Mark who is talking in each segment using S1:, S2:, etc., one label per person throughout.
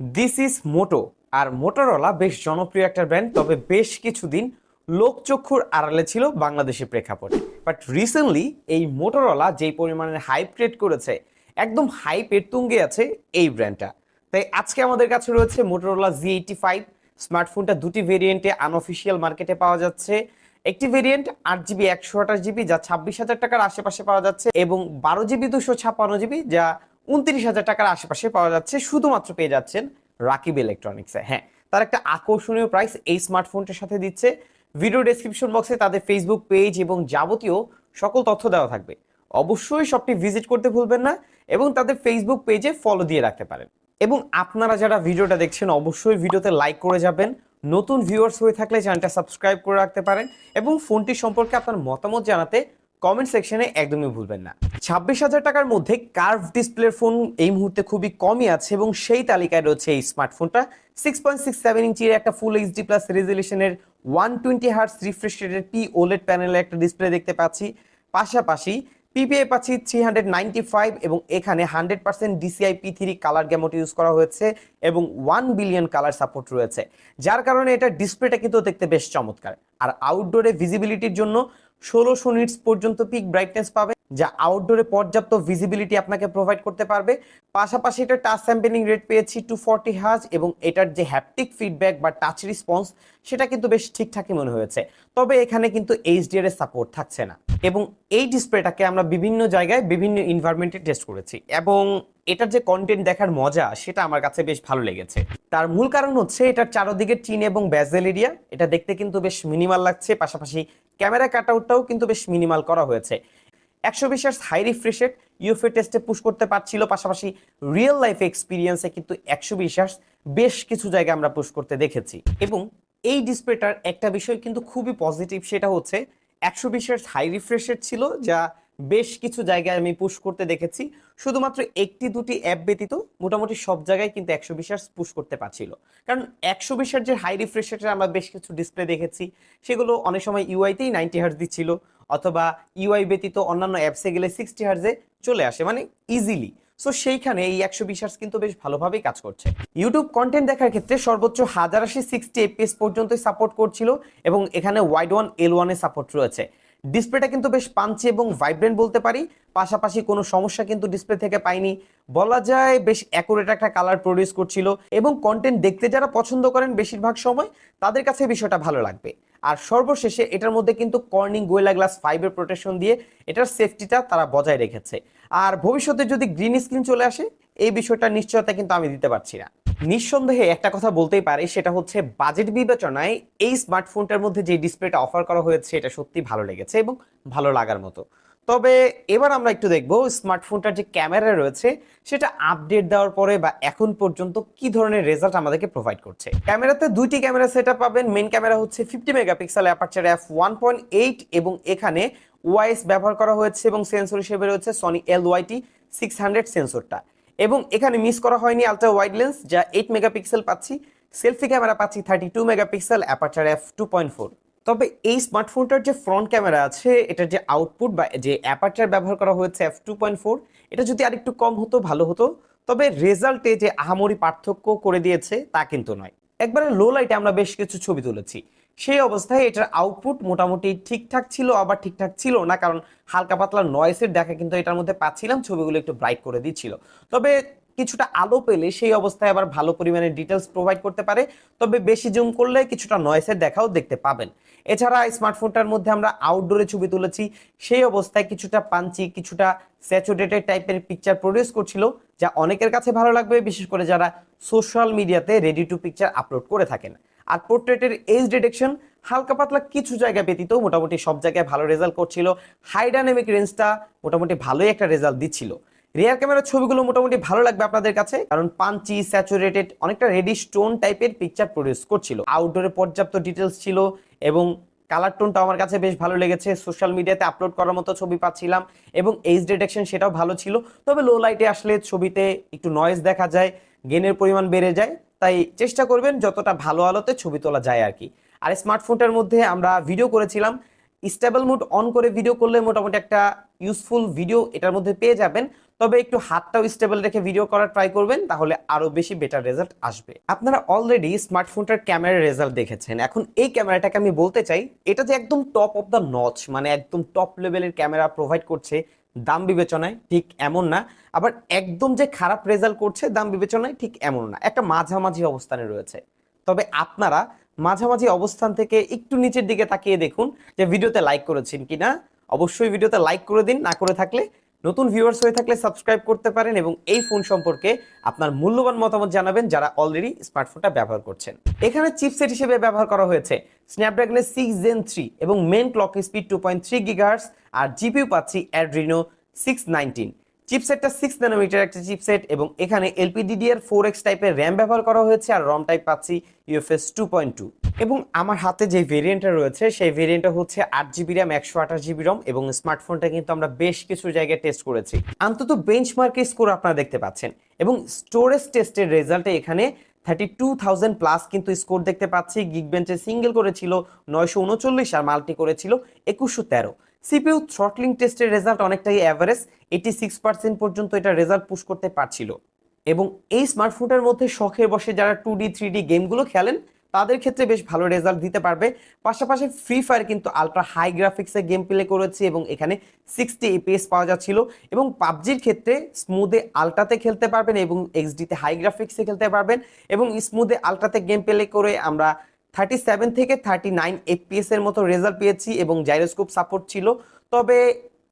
S1: This is Moto আর Motorola বেশ জনপ্রিয় একটা ব্র্যান্ড তবে বেশ কিছুদিন লোকচক্ষুর আড়ালে ছিল বাংলাদেশের প্রেক্ষাপটে। বাট রিসেন্টলি এই মোটরোলা যেই পরিমাণে হাইপ ক্রিয়েট করেছে, একদম হাইপের তুঙ্গে আছে এই ব্র্যান্ডটা তাই আজকে আমাদের কাছে রয়েছে মোটরোলা জি এইটি ফাইভ স্মার্টফোনটা দুটি ভেরিয়েন্টে আনঅফিসিয়াল মার্কেটে পাওয়া যাচ্ছে। একটি ভেরিয়েন্ট আট জিবি একশো আঠাশ জিবি যা ছাব্বিশ হাজার টাকার আশেপাশে পাওয়া যাচ্ছে, এবং বারো জিবি দুশো ছাপ্পান্ন জিবি যা উনত্রিশ হাজার টাকার আশেপাশে পাওয়া যাচ্ছে, শুধুমাত্র পেয়ে যাচ্ছেন রাকিব ইলেকট্রনিক্সে হ্যাঁ তার একটা আকর্ষণীয় প্রাইস এই স্মার্টফোনটার সাথে দিচ্ছে। ভিডিও ডেসক্রিপশন বক্সে তাদের ফেসবুক পেজ এবং যাবতীয় সকল তথ্য দেওয়া থাকবে। অবশ্যই শপটি ভিজিট করতে ভুলবেন না এবং তাদের ফেসবুক পেজে ফলো দিয়ে রাখতে পারেন। এবং আপনারা যারা ভিডিওটা দেখছেন, অবশ্যই ভিডিওতে লাইক করে যাবেন। নতুন ভিউয়ার্স হয়ে থাকলে চ্যানেলটা সাবস্ক্রাইব করে রাখতে পারেন এবং ফোনটি সম্পর্কে আপনার মতামত জানাতে কমেন্ট সেকশনে একদমই ভুলবেন না। ছাব্বিশ হাজার টাকার মধ্যে কার্ভ ডিসপ্লের ফোন এই মুহূর্তে খুবই কমই আছে এবং সেই তালিকায় রয়েছে এই স্মার্টফোনটা সিক্স পয়েন্ট সিক্স সেভেন ইঞ্চির একটা ফুল এইচডি প্লাস রেজলিউশনের ওয়ান টোয়েন্টি হার্স রিফ্রেশ রেটের পি ওলেড প্যানেলের একটা ডিসপ্লে দেখতে পাচ্ছি। পাশাপাশি পিপিআই পাচ্ছি থ্রি হান্ড্রেড নাইনটি ফাইভ এবং এখানে hundred percent DCI P three colour gamut use করা হয়েছে এবং ওয়ান বিলিয়ন কালার সাপোর্ট রয়েছে। যার কারণে এটা ডিসপ্লেটা কিন্তু দেখতে বেশ চমৎকার। আর আউটডোরে ভিজিবিলিটির জন্য ষোলোশো নিটস পর্যন্ত পিক ব্রাইটনেস পাবে, যা আউটডোরে পর্যাপ্ত ভিজিবিলিটি আপনাকে প্রোভাইড করতে পারবে। পাশাপাশি এটা টাচ স্যাম্পেলিং রেট পেয়েছি টু ফর্টি হাজ এবং এটার যে হ্যাপটিক ফিডব্যাক বা টাচ রিসপন্স সেটা কিন্তু বেশ ঠিকঠাকই মনে হয়েছে। তবে এখানে কিন্তু এইচডিআর এর সাপোর্ট থাকছে না এবং এই ডিসপ্লেটাকে আমরা বিভিন্ন জায়গায় বিভিন্ন ইনভারমেন্টে টেস্ট করেছি এবং এটার যে কন্টেন্ট দেখার মজা, সেটা আমার কাছে বেশ ভালো লেগেছে। তার মূল কারণ হচ্ছে এটার চারদিকে টিন এবং ব্যাজেল এরিয়া। এটা দেখতে কিন্তু বেশ মিনিমাল লাগছে, পাশাপাশি ক্যামেরা কাট আউটটাও কিন্তু বেশ মিনিমাল করা হয়েছে। একশো বিশ হাই রিফ্রেশেড ইউএফএ টেস্টে পুশ করতে পারছিল, পাশাপাশি রিয়েল লাইফ এক্সপিরিয়েন্সে কিন্তু একশো বিশ বেশ কিছু জায়গায় আমরা পুশ করতে দেখেছি। এবং এই ডিসপ্লেটার একটা বিষয় কিন্তু খুবই পজিটিভ সেটা হচ্ছে একশো বিশের হাই রিফ্রেশের ছিল, যা বেশ কিছু জায়গায় আমি পুশ করতে দেখেছি। শুধুমাত্র একটি, দুটি অ্যাপ ব্যতীত মোটামুটি সব জায়গায় কিন্তু একশো বিশের পুশ করতে পারছিল। কারণ একশো বিশের যে হাই রিফ্রেশের আমরা বেশ কিছু ডিসপ্লে দেখেছি, সেগুলো অনেক সময় ইউআইতেই নাইনটি হার্স দিচ্ছিল অথবা ইউআই ব্যতীত অন্যান্য অ্যাপসে গেলে সিক্সটি হার্সে চলে আসে মানে ইজিলি সো সেইখানে এই একশো বিশ হার্স কিন্তু বেশ ভালোভাবেই কাজ করছে। ইউটিউব কন্টেন্ট দেখার ক্ষেত্রে সর্বোচ্চ হাজার আশি সিক্সটি এপিএস পর্যন্তই সাপোর্ট করছিল এবং এখানে ওয়াইড ওয়ান এল ওয়ানে সাপোর্ট রয়েছে। ডিসপ্লেটা কিন্তু বেশ পাঞ্চি এবং ভাইব্রেন্ট বলতে পারি। পাশাপাশি কোনো সমস্যা কিন্তু ডিসপ্লে থেকে পাইনি। বলা যায় বেশ অ্যাকুরেট একটা কালার প্রডিউস করছিল এবং কন্টেন্ট দেখতে যারা পছন্দ করেন বেশিরভাগ সময়, তাদের কাছে বিষয়টা ভালো লাগবে। আর সর্বশেষে এটার মধ্যে কিন্তু কর্নিং গোয়েলা গ্লাস ফাইভের প্রোটেকশন দিয়ে এটার সেফটিটা তারা বজায় রেখেছে। আর ভবিষ্যতে যদি গ্রিন স্ক্রিন চলে আসে, এই বিষয়টা নিশ্চয়তা কিন্তু আমি দিতে পারছি না। নিঃসন্দেহে একটা কথা বলতেই পারি, সেটা হচ্ছে বাজেট বিবেচনায় এই স্মার্টফোনটার মধ্যে যে ডিসপ্লেটা অফার করা হয়েছে, এটা সত্যি ভালো লেগেছে এবং ভালো লাগার মতো। তবে এবার আমরা একটু দেখব স্মার্টফোনটার যে ক্যামেরা রয়েছে, সেটা আপডেট দেওয়ার পরে বা এখন পর্যন্ত কি ধরনের রেজাল্ট আমাদেরকে প্রোভাইড করছে? ক্যামেরাতে দুইটি ক্যামেরা সেট পাবেন। মেন ক্যামেরা হচ্ছে fifty megapixel aperture F one point eight এবং এখানে ওয়াইস ব্যবহার করা হয়েছে এবং সেন্সর হিসেবে রয়েছে Sony L Y T six hundred সেন্সরটা এবং এখানে মিস করা হয়নি আলট্রা ওয়াইড লেন্স যা এইট মেগাপিক্সেল পাচ্ছি। সেলফি ক্যামেরা পাচ্ছি thirty two megapixel aperture F two point four তবে এই স্মার্টফোনটার যে ফ্রন্ট ক্যামেরা আছে, এটার যে আউটপুট বা যে অ্যাপারচার ব্যবহার করা হয়েছে এফ টু পয়েন্ট ফোর এটা যদি আরেকটু কম হতো, ভালো হতো। তবে রেজাল্টে যে আহামরি পার্থক্য করে দিয়েছে, তা কিন্তু নয়। একবারে লো লাইটে আমরা বেশ কিছু ছবি তুলেছি। সেই অবস্থায় এটার আউটপুট মোটামুটি ঠিকঠাক ছিল, আবার ঠিকঠাক ছিল না, কারণ হালকা পাতলা নয়েসের দেখা কিন্তু এটার মধ্যে পাচ্ছিলাম, ছবিগুলো একটু ব্রাইট করে দিচ্ছিল। তবে কিছুটা আলো পেলে সেই অবস্থায় আবার ভালো পরিমাণে ডিটেলস প্রোভাইড করতে পারে, তবে বেশি জুম করলে কিছুটা নয়েসের দেখাও দেখতে পাবেন। এছাড়া স্মার্টফোনটার মধ্যে আমরা আউটডোরে ছবি তুলেছি, সেই অবস্থায় কিছুটা পাঞ্চি কিছুটা স্যাচুরেটেড টাইপের পিকচার প্রডিউস করছিল, যা অনেকের কাছে ভালো লাগবে, বিশেষ করে যারা সোশ্যাল মিডিয়াতে রেডি টু পিকচার আপলোড করে থাকেন। আর পোর্ট্রেটের এজ ডিটেকশন হালকা পাতলা কিছু জায়গা ব্যতীত মোটামুটি সব জায়গায় ভালো রেজাল্ট করছিল। হাই ডাইনামিক রেঞ্জটা মোটামুটি ভালোই একটা রেজাল্ট দিচ্ছিল। রিয়ার ক্যামেরার ছবিগুলো মোটামুটি ভালো লাগবে আপনাদের কাছে, কারণ পাঞ্চি স্যাচুরেটেড অনেকটা রেডি স্টোন টাইপের পিকচার প্রডিউস করছিল। আউটডোরে পর্যাপ্ত ডিটেলস ছিল এবং কালার টোনটা আমার কাছে বেশ ভালো লেগেছে। সোশ্যাল মিডিয়াতে আপলোড করার মতো ছবি পাচ্ছিলাম এবং এইচ ডিটেকশন সেটাও ভালো ছিল। তবে লো লাইটে আসলে ছবিতে একটু নয়েজ দেখা যায় গেনের পরিমাণ বেড়ে যায়। তাই চেষ্টা করবেন যতটা ভালো আলোতে ছবি তোলা যায় আর কি। আর স্মার্টফোনটার মধ্যে আমরা ভিডিও করেছিলাম। স্টেবল মোড অন করে ভিডিও করলে মোটামুটি একটা ইউজফুল ভিডিও এটার মধ্যে পেয়ে যাবেন। তবে একটু হাতটাও স্টেবল রেখে ভিডিও করার ট্রাই করবেন, তাহলে আরও বেশি বেটার রেজাল্ট আসবে। আপনারা অলরেডি স্মার্টফোনটার ক্যামেরার রেজাল্ট দেখেছেন। এখন এই ক্যামেরাটাকে আমি বলতে চাই, এটা যে একদম টপ অফ দ্য নচ মানে একদম টপ লেভেলের ক্যামেরা প্রোভাইড করছে দাম বিবেচনায় ঠিক এমন না। আবার একদম যে খারাপ রেজাল্ট করছে দাম বিবেচনায় ঠিক এমন না। একটা মাঝামাঝি অবস্থানে রয়েছে। তবে আপনারা মাঝামাঝি অবস্থান থেকে একটু নিচের দিকে তাকিয়ে দেখুন যে ভিডিওতে লাইক করেছেন কিনা। অবশ্যই ভিডিওতে লাইক করে দিন, না করে থাকলে নতুন ভিউয়ার্স হয়ে থাকলে সাবস্ক্রাইব করতে পারেন এবং এই ফোন সম্পর্কে আপনার মূল্যবান মতামত জানাবেন যারা অলরেডি স্মার্টফোনটা ব্যবহার করছেন। এখানে চিপসেট হিসেবে ব্যবহার করা হয়েছে স্ন্যাপড্রাগনের সিক্স জেন থ্রি এবং main clock speed two point three gigahertz আর জিপিউ পাচ্ছি অ্যাড্রিনো সিক্স নাইনটিন চিপসেটটা সিক্স ন্যানোমিটার একটা চিপসেট এবং এখানে এলপিডিডিআর ফোর এক্স টাইপের র্যাম ব্যবহার করা হয়েছে আর রম টাইপ পাচ্ছি ইউএফএস টু পয়েন্ট টু এবং আমার হাতে যে ভেরিয়েন্টটা রয়েছে, সেই ভেরিয়েন্টটা হচ্ছে আট জিবি র্যাম একশো আঠাশ জিবি রম এবং স্মার্টফোনটা কিন্তু আমরা বেশ কিছু জায়গায় টেস্ট করেছি। অন্তত বেঞ্চমার্কের স্কোর আপনারা দেখতে পাচ্ছেন এবং স্টোরেজ টেস্টের রেজাল্টে এখানে থার্টি টু থাউজেন্ড প্লাস কিন্তু স্কোর দেখতে পাচ্ছি। গিগ বেঞ্চে সিঙ্গেল করেছিল, নয়শো উনচল্লিশ আর মাল্টি করেছিল, একুশশো তেরো। সিপিইউ থ্রটলিং টেস্টের রেজাল্ট অনেকটাই অ্যাভারেজ এইটি সিক্স পার্সেন্ট পর্যন্ত এটা রেজাল্ট পুশ করতে পারছিল। এবং এই স্মার্টফোনটার মধ্যে শখের বসে যারা টু ডি থ্রি ডি গেমগুলো খেলেন, তাদের ক্ষেত্রে বেশ ভালো রেজাল্ট দিতে পারবে। পাশাপাশি ফ্রি ফায়ার কিন্তু আলট্রা হাই গ্রাফিক্সে গেম প্লে করেছে এবং এখানে সিক্সটি এপিএস পাওয়া যাচ্ছিল। এবং পাবজির ক্ষেত্রে স্মুদে আলট্রাতে খেলতে পারবেন এবং এক্সডিতে হাই গ্রাফিক্সে খেলতে পারবেন। এবং স্মুদে আলট্রাতে গেম প্লে করে আমরা থার্টি সেভেন থেকে থার্টি নাইন এফপিএস এর মতো রেজাল্ট পেয়েছি এবং জাইরোস্কোপ সাপোর্ট ছিল। তবে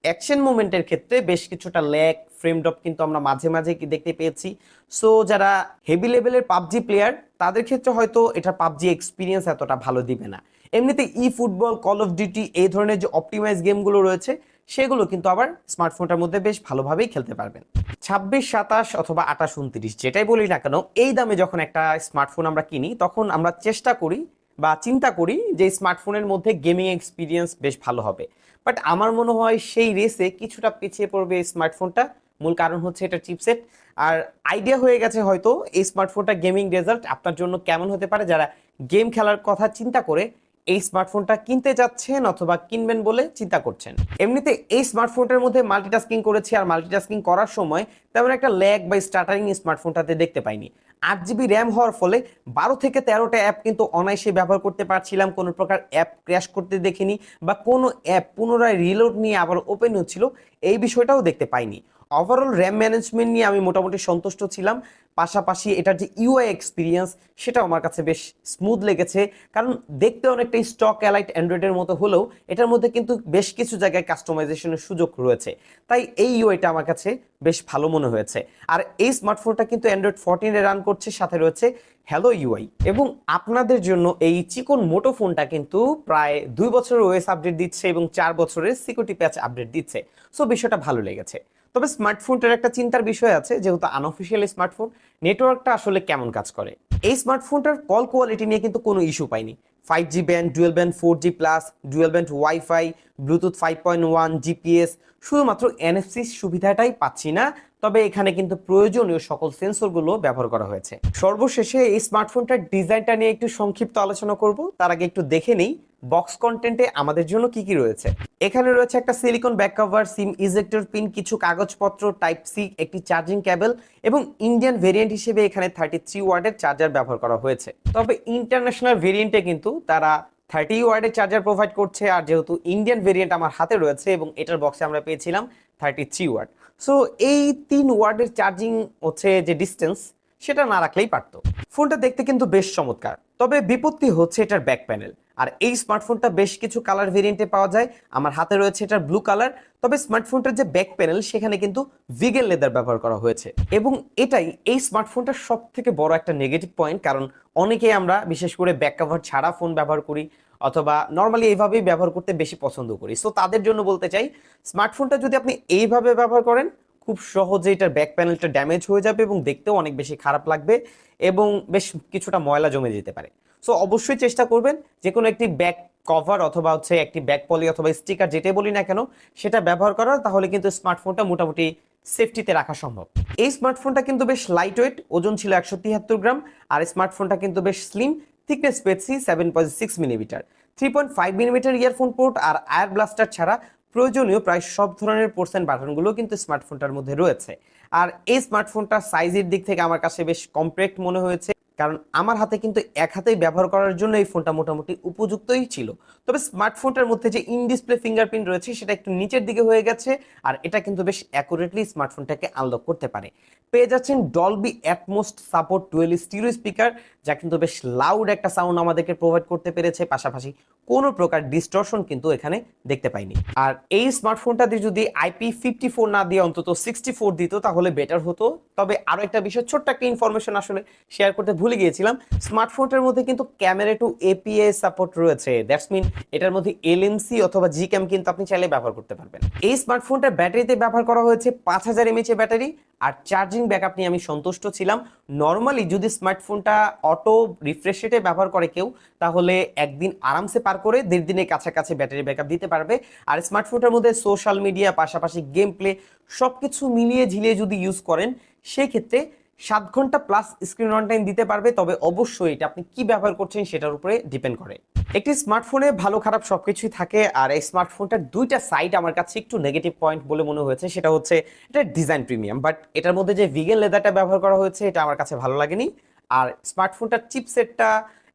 S1: অ্যাকশন মুভমেন্টের ক্ষেত্রে বেশ কিছুটা ল্যাক ফ্রেম ড্রপ কিন্তু আমরা মাঝে মাঝে দেখতে পেয়েছি। সো যারা হেভি লেভেলের পাবজি প্লেয়ার তাদের ক্ষেত্রে হয়তো এটা পাবজি এক্সপিরিয়েন্স এতটা ভালো দিবে না। এমনিতে e football call of duty এই ধরনের যে অপটিমাইজ গেমগুলো রয়েছে সেগুলো কিন্তু আবার স্মার্টফোনটার মধ্যে বেশ ভালোভাবেই খেলতে পারবেন। ছাব্বিশ, সাতাশ অথবা আঠাশ উনত্রিশ যেটাই বলি না কেন, এই দামে যখন একটা স্মার্টফোন আমরা কিনি, তখন আমরা চেষ্টা করি বা চিন্তা করি যে স্মার্টফোনের মধ্যে গেমিং এক্সপিরিয়েন্স বেশ ভালো হবে। বাট আমার মনে হয় সেই রেসে কিছুটা পিছিয়ে পড়বে এই স্মার্টফোনটা। মূল কারণ হচ্ছে এটা চিপসেট। আর আইডিয়া হয়ে গেছে হয়তো এই স্মার্টফোনটা গেমিং রেজাল্ট আপনার জন্য কেমন হতে পারে, যারা গেম খেলার কথা চিন্তা করে এই স্মার্টফোনটা কিনতে যাচ্ছেন অথবা কিনবেন বলে চিন্তা করছেন। এমনিতে এই স্মার্টফোনটার মধ্যে মাল্টিটাস্কিং করেছি আর মাল্টিটাস্কিং করার সময় তেমন একটা ল্যাগ বা স্টার্টারিং স্মার্টফোনটাতে দেখতে পাইনি। আট জিবি র্যাম হওয়ার ফলে বারো থেকে তেরোটা অ্যাপ কিন্তু অনায়াসে ব্যবহার করতে পারছিলাম, কোনো প্রকার অ্যাপ ক্র্যাশ করতে দেখিনি বা কোনো অ্যাপ পুনরায় রিলোড নিয়ে আবার ওপেন হচ্ছিল, এই বিষয়টাও দেখতে পাইনি। ওভারঅল র্যাম ম্যানেজমেন্ট নিয়ে আমি মোটামুটি সন্তুষ্ট ছিলাম। পাশাপাশি এটার যে ইউআই এক্সপিরিয়েন্স সেটাও আমার কাছে বেশ স্মুথ লেগেছে। কারণ দেখতে অনেকটা স্টক অ্যালাইট অ্যান্ড্রয়েডের মতো হলেও এটার মধ্যে কিন্তু বেশ কিছু জায়গায় কাস্টমাইজেশনের সুযোগ রয়েছে। তাই এই ইউআইটা আমার কাছে বেশ ভালো মনে হয়েছে। আর এই স্মার্টফোনটা কিন্তু অ্যান্ড্রয়েড ফোরটিনে রান করছে, সাথে রয়েছে হ্যালো ইউআই এবং আপনাদের জন্য এই চিকন মোটো ফোনটা কিন্তু প্রায় দুই বছরের ওয়েস আপডেট দিচ্ছে এবং চার বছরের সিকিউরিটি প্যাচ আপডেট দিচ্ছে। সো বিষয়টা ভালো লেগেছে। তবে স্মার্টফোনটার একটা চিন্তার বিষয় আছে, যেহেতু আনঅফিসিয়াল স্মার্টফোন নেটওয়ার্কটা আসলে কেমন কাজ করে? এই স্মার্টফোনটার কল কোয়ালিটি নিয়ে কিন্তু কোনো ইস্যু পাইনি। Five G band dual band four G plus dual band wifi Bluetooth five point one GPS শুধুমাত্র এনএফসি সুবিধাটাই পাচ্ছি না। তবে এখানে কিন্তু প্রয়োজনীয় সকল সেন্সরগুলো ব্যবহার করা হয়েছে। সর্বশেষে এই স্মার্টফোনটার ডিজাইনটা নিয়ে একটু সংক্ষিপ্ত আলোচনা করব। তার আগে একটু দেখে নেই, বক্স কন্টেন্টে আমাদের জন্য কি কি রয়েছে? এখানে রয়েছে একটা silicon back cover SIM ejector pin কিছু কাগজপত্র টাইপ সি একটি চার্জিং কেবল এবং ইন্ডিয়ান ভেরিয়েন্ট হিসেবে এখানে থার্টি থ্রি ওয়ার্ডের চার্জার ব্যবহার করা হয়েছে। তবে ইন্টারন্যাশনাল ভেরিয়েন্টে কিন্তু তারা থার্টি ওয়ার্ডের চার্জার প্রোভাইড করছে আর যেহেতু ইন্ডিয়ান ভেরিয়েন্ট আমার হাতে রয়েছে এবং এটার বক্সে আমরা পেয়েছিলাম থার্টি থ্রি ওয়ার্ড। সো এই তিন ওয়ার্ডের চার্জিং হচ্ছে যে ডিস্টেন্স সেটা না রাখলেই পারতো। ফোনটা দেখতে কিন্তু বেশ চমৎকার, তবে বিপত্তি হচ্ছে এটার ব্যাক প্যানেল আর এই স্মার্টফোনটা বেশ কিছু কালার ভেরিয়েন্টে পাওয়া যায়। আমার হাতে রয়েছে এটার ব্লু কালার তবে স্মার্টফোনটার যে ব্যাক প্যানেল সেখানে কিন্তু ভিগেল লেদার ব্যবহার করা হয়েছে। এবং এটাই, এই স্মার্টফোনটার সব থেকে বড় একটা নেগেটিভ পয়েন্ট কারণ অনেকেই আমরা, বিশেষ করে ব্যাক কভার ছাড়া ফোন ব্যবহার করি। অথবা নর্মালি এইভাবেই ব্যবহার করতে বেশি পছন্দ করি। সো তাদের জন্য বলতে চাই স্মার্টফোনটা যদি আপনি এইভাবে ব্যবহার করেন, খুব সহজে এটার ব্যাক প্যানেলটা ড্যামেজ হয়ে যাবে এবং দেখতেও অনেক বেশি খারাপ লাগবে এবং বেশ কিছুটা ময়লা জমে যেতে পারে। সো অবশ্যই চেষ্টা করবেন যে কোনো একটি ব্যাক কভার অথবা হচ্ছে একটি ব্যাক পলি অথবা স্টিকার যেটাই বলি না কেন, সেটা ব্যবহার করার তাহলে কিন্তু স্মার্টফোনটা মোটামুটি সেফটিতে রাখা সম্ভব। এই স্মার্টফোনটা কিন্তু বেশ লাইট ওয়েট ওজন ছিল একশো তিয়াত্তর গ্রাম, আর স্মার্টফোনটা কিন্তু বেশ স্লিম থিকনেস পেয়েছি seven point six millimetre three point five millimetre earphone port আর আয়ার ব্লাস্টার ছাড়া প্রয়োজনীয় প্রায় সব ধরনের পোর্সেন বাটনগুলো কিন্তু স্মার্টফোনটার মধ্যে রয়েছে। আর এই স্মার্টফোনটার সাইজের দিক থেকে আমার কাছে বেশ কম্প্যাক্ট মনে হয়েছে। কারণ আমার হাতে কিন্তু এক হাতেই ব্যবহার করার জন্য এই ফোনটা মোটামুটি উপযুক্তই ছিল। তবে স্মার্টফোনটার মধ্যে যে ইন ডিসপ্লে ফিঙ্গারপ্রিন্ট রয়েছে, সেটা একটু নিচের দিকে হয়ে গেছে আর এটা কিন্তু বেশ অ্যাকুরেটলি স্মার্টফোনটাকে আনলক করতে পারে। পেয়ে যাচ্ছেন Dolby Atmos support dual stereo speaker যা কিন্তু বেশ লাউড একটা সাউন্ড আমাদেরকে প্রোভাইড করতে পেরেছে। পাশাপাশি কোনো প্রকার ডিস্টর্শন কিন্তু এখানে দেখতে পাইনি। আর এই স্মার্টফোনটাতে যদি আইপি ফিফটি ফোর না দিয়ে অন্তত সিক্সটি ফোর দিত, তাহলে বেটার হতো। তবে আরও একটা বিষয়, ছোট্ট একটা ইনফরমেশন আসলে শেয়ার করতে ভুলে গিয়েছিলাম, স্মার্টফোনটার মধ্যে কিন্তু ক্যামেরা টু এপিএ সাপোর্ট রয়েছে। দ্যাটস মিন এটার মধ্যে এলএমসি অথবা জি ক্যাম কিন্তু আপনি চাইলে ব্যবহার করতে পারবেন। এই স্মার্টফোনটার ব্যাটারিতে ব্যবহার করা হয়েছে পাঁচ হাজার এমএচ ব্যাটারি আর চার্জিং ব্যাকআপ নিয়ে আমি সন্তুষ্ট ছিলাম। নর্মালি যদি স্মার্টফোনটা অটো রিফ্রেশ রেটে ব্যবহার করে কেউ, তাহলে একদিন আরামসে পার করে দেড় দিনের কাছাকাছি ব্যাটারি ব্যাকআপ দিতে পারবে। আর স্মার্টফোনটার মধ্যে সোশ্যাল মিডিয়া পাশাপাশি গেম প্লে সব কিছু মিলিয়ে ঝিলিয়ে যদি ইউজ করেন, সেক্ষেত্রে সাত ঘণ্টা প্লাস স্ক্রিন অন টাইম দিতে পারবে, তবে অবশ্যই এটা আপনি কি ব্যবহার করছেন সেটার উপরে ডিপেন্ড করে। একটি স্মার্টফোনে ভালো খারাপ সব কিছুই থাকে, আর এই স্মার্টফোনটার দুইটা সাইড আমার কাছে একটু নেগেটিভ পয়েন্ট বলে মনে হয়েছে, সেটা হচ্ছে এটা ডিজাইন প্রিমিয়াম বাট এটার মধ্যে যে ভিগেন লেদারটা ব্যবহার করা হয়েছে, এটা আমার কাছে ভালো লাগেনি। আর স্মার্টফোনটার চিপসেটটা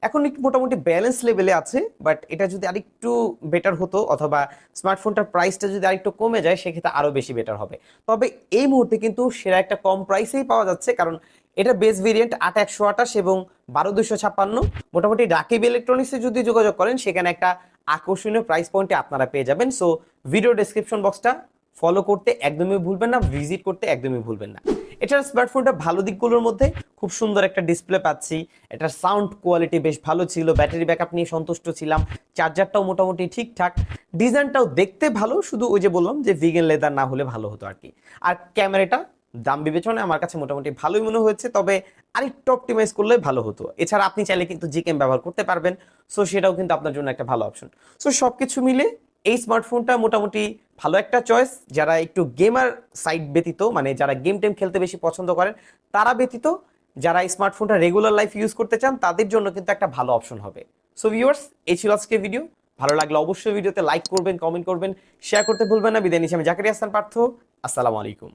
S1: এখন একটু মোটামুটি ব্যালেন্স লেভেলে আছে বাট এটা যদি আরেকটু বেটার হতো অথবা স্মার্টফোনটার প্রাইসটা যদি আরেকটু কমে যায়, সেক্ষেত্রে আরও বেশি বেটার হবে। তবে এই মুহূর্তে কিন্তু সেরা একটা কম প্রাইসেই পাওয়া যাচ্ছে, কারণ এটা বেস ভেরিয়েন্ট আট একশো আঠাশ এবং বারো দুশো ছাপ্পান্ন। মোটামুটি রাকিব ইলেকট্রনিক্সে যদি যোগাযোগ করেন, সেখানে একটা আকর্ষণীয় প্রাইস পয়েন্টে আপনারা পেয়ে যাবেন। সো ভিডিও ডেসক্রিপশন বক্সটা ফলো করতে একদমই ভুলবেন না ভিজিট করতে একদমই ভুলবেন না। এটার স্মার্টফোনটা ভালো দিকগুলোর মধ্যে খুব সুন্দর একটা ডিসপ্লে পাচ্ছি। এটার সাউন্ড কোয়ালিটি বেশ ভালো ছিল ব্যাটারি ব্যাকআপ নিয়ে সন্তুষ্ট ছিলাম চার্জারটাও মোটামুটি ঠিকঠাক। ডিজাইনটাও দেখতে ভালো, শুধু ওই যে বললাম যে ভিগেন লেদার না হলে ভালো হতো আর কি আর ক্যামেরাটা দাম বিবেচনায় আমার কাছে মোটামুটি ভালোই মনে হয়েছে, তবে আরেকটু অপটিমাইজ করলে ভালো হতো। এছাড়া আপনি চাইলে কিন্তু জিকেম ব্যবহার করতে পারবেন সো সেটাও কিন্তু আপনার জন্য একটা ভালো অপশন সো সব কিছু মিলে এই স্মার্টফোনটা মোটামুটি ভালো একটা চয়েস যারা একটু গেমার সাইড ব্যতীত মানে যারা গেম টেম খেলতে বেশি পছন্দ করেন, তারা ব্যতীত, যারা স্মার্টফোনটা রেগুলার লাইফ ইউজ করতে চান, তাদের জন্য কিন্তু একটা ভালো অপশন হবে। সো ভিউয়ার্স এই ছিল আজকে ভিডিও ভালো লাগলে অবশ্যই ভিডিওতে লাইক করবেন কমেন্ট করবেন শেয়ার করতে ভুলবেন না। বিদায় নিচ্ছি আমি জাকারিয়া হাসান পার্থ। আসসালামু আলাইকুম।